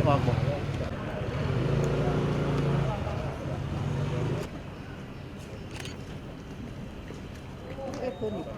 300 갖고. 보니까.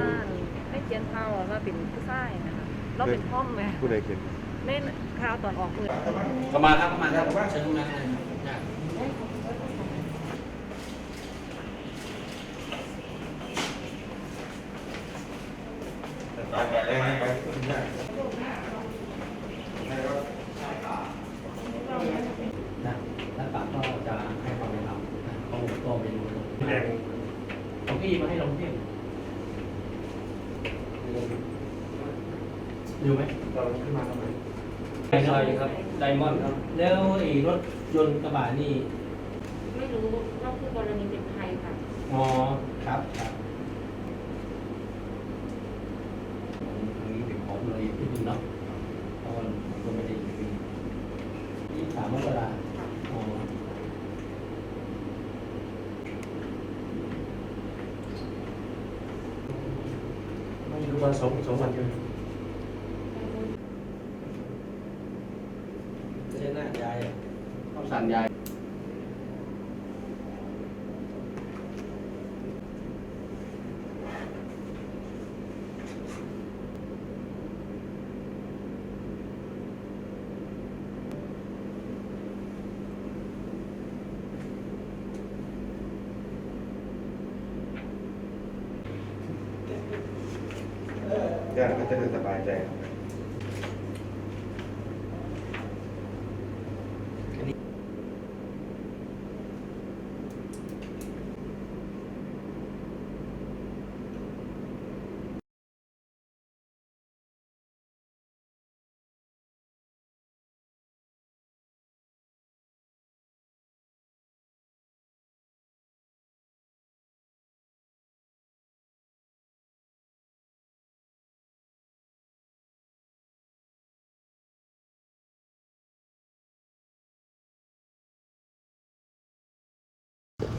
ไม่ออกบอกไม่เขียนข่าวว่าเป็นผู้ชายนะคะเราเป็นพ่อมไหมผู้ใดเขียนเล่นข่าวตอนออกมือประมาณครับประมาณครับเชิญตรงนั้นเลยได้ นะแล้วปากก็จะให้ความเป็นธรรมนะเขาก็เป็นของพี่มาให้ลงเที่ยว อยู่ไหมเราขึ้นมาทำไมไดซอยครับ ไดมอนด์ครับ แล้วไอ้รถยนต์กระบะนี่ ไม่รู้ว่าคู่กรณีเป็นใครค่ะ อ๋อ ครับครับตรงนี้เป็นของละเอียดนิดนึงเนาะเพราะว่าผมก็ไม่ได้อยู่ที่ยี่สิบสามมกราอ๋อไม่รู้วันสองสองวันกันไม่ใช่หน้ายายต้อง สั่นยายญาติก็จะได้สบายใจครับ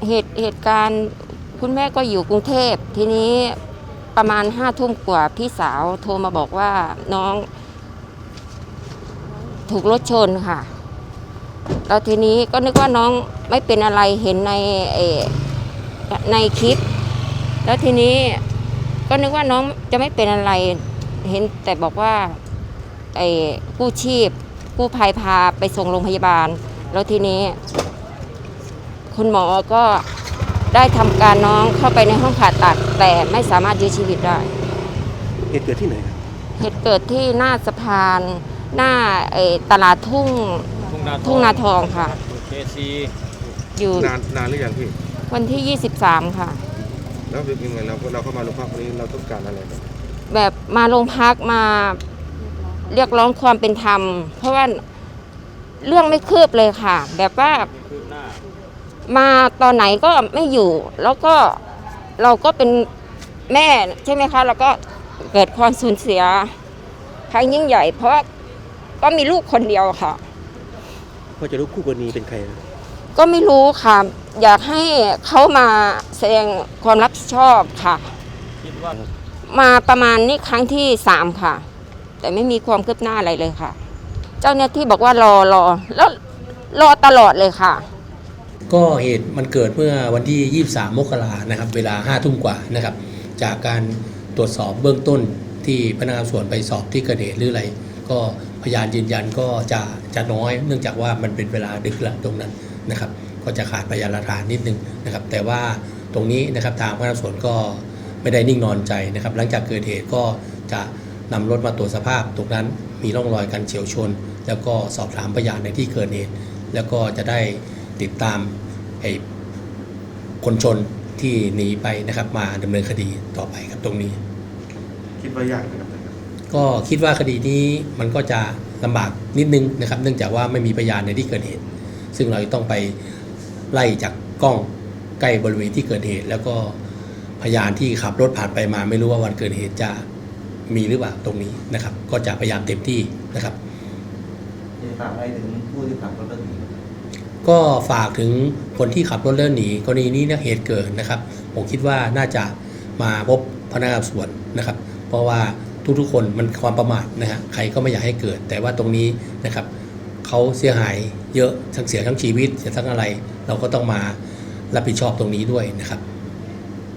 เหตุเหตุการณ์คุณแม่ก็อยู่กรุงเทพทีนี้ประมาณห้าทุ่มกว่าพี่สาวโทรมาบอกว่าน้อง ถูกรถชนค่ะ แล้วทีนี้ก็นึกว่าน้องไม่เป็นอะไรเห็นในในคลิป แล้วทีนี้ก็นึกว่าน้องจะไม่เป็นอะไรเห็นแต่บอกว่าไอ้กู้ชีพกู้ภัยพาไปส่งโรงพยาบาล แล้วทีนี้ คุณหมอก็ได้ทำการน้องเข้าไปในห้องผ่าตัด แต่ไม่สามารถยื้อชีวิตได้ เหตุเกิดที่ไหนครับเหตุเกิดที่หน้าสะพานหน้าเอ่อตลาดทุ่งทุ่งนาทุ่งนาทองค่ะ เคซีอยู่นานนานหรือยังพี่ วันที่ 23 ค่ะ แล้วเป็นยังไงเราเราเข้ามาโรงพักวันนี้เราต้องการอะไรครับแบบมาโรงพักมาเรียกร้องความเป็นธรรม เพราะว่าเรื่องไม่คืบเลยค่ะ แบบว่าคืบหน้า มาตอนไหนก็ไม่อยู่ แล้วก็เราก็เป็นแม่ใช่ไหมคะ แล้วก็เกิดความสูญเสียครั้งยิ่งใหญ่ เพราะก็มีลูกคนเดียวค่ะ พอจะรู้คู่กรณีเป็นใครนะก็ไม่รู้ค่ะ อยากให้เขามาแสดงความรับผิดชอบค่ะ คิดว่ามาประมาณนี้ครั้งที่สามค่ะ แต่ไม่มีความคืบหน้าอะไรเลยค่ะ เจ้าหน้าที่บอกว่ารอรอแล้วรอตลอดเลยค่ะ ก็เหตุมันเกิดเมื่อวันที่ 23 มกรานะครับ เวลา 5 ทุ่มกว่านะครับ จากการตรวจสอบเบื้องต้นที่พนักงานสวนไปสอบที่เกิดเหตุหรืออะไร ก็พยานยืนยันก็จะจะน้อย เนื่องจากว่ามันเป็นเวลาดึกแล้วตรงนั้นนะครับ ก็จะขาดพยานหลักฐานนิดนึงนะครับ แต่ว่าตรงนี้นะครับทางพนักงานสวนก็ไม่ได้นิ่งนอนใจนะครับ หลังจากเกิดเหตุก็จะนำรถมาตรวจสภาพ ตรงนั้นมีร่องรอยการเฉียวชน แล้วก็สอบถามพยานในที่เกิดเหตุ แล้วก็จะได้ ติดตามไอ้คนชนที่หนีไปนะครับ มาดำเนินคดีต่อไปครับตรงนี้ คิดว่ายากนะครับก็คิดว่าคดีนี้มันก็จะลำบากนิดนึงนะครับ เนื่องจากว่าไม่มีพยานในที่เกิดเหตุ ซึ่งเราจะต้องไปไล่จากกล้องใกล้บริเวณที่เกิดเหตุ แล้วก็พยานที่ขับรถผ่านไปมา ไม่รู้ว่าวันเกิดเหตุจะมีหรือเปล่าตรงนี้นะครับ ก็จะพยายามเต็มที่นะครับ จะฝากอะไรถึงผู้ที่ขับรถเรื่องนี้ ก็ฝากถึงคนที่ขับรถเลื่อนหนีกรณีนี้เนี่ยเหตุเกิดนะครับ ผมคิดว่าน่าจะมาพบพนักงานสอบสวนนะครับ เพราะว่าทุกๆคนมันความประมาทนะฮะใครก็ไม่อยากให้เกิด แต่ว่าตรงนี้นะครับเขาเสียหายเยอะทั้งเสียทั้งชีวิตเสียทั้งอะไร เราก็ต้องมารับผิดชอบตรงนี้ด้วยนะครับ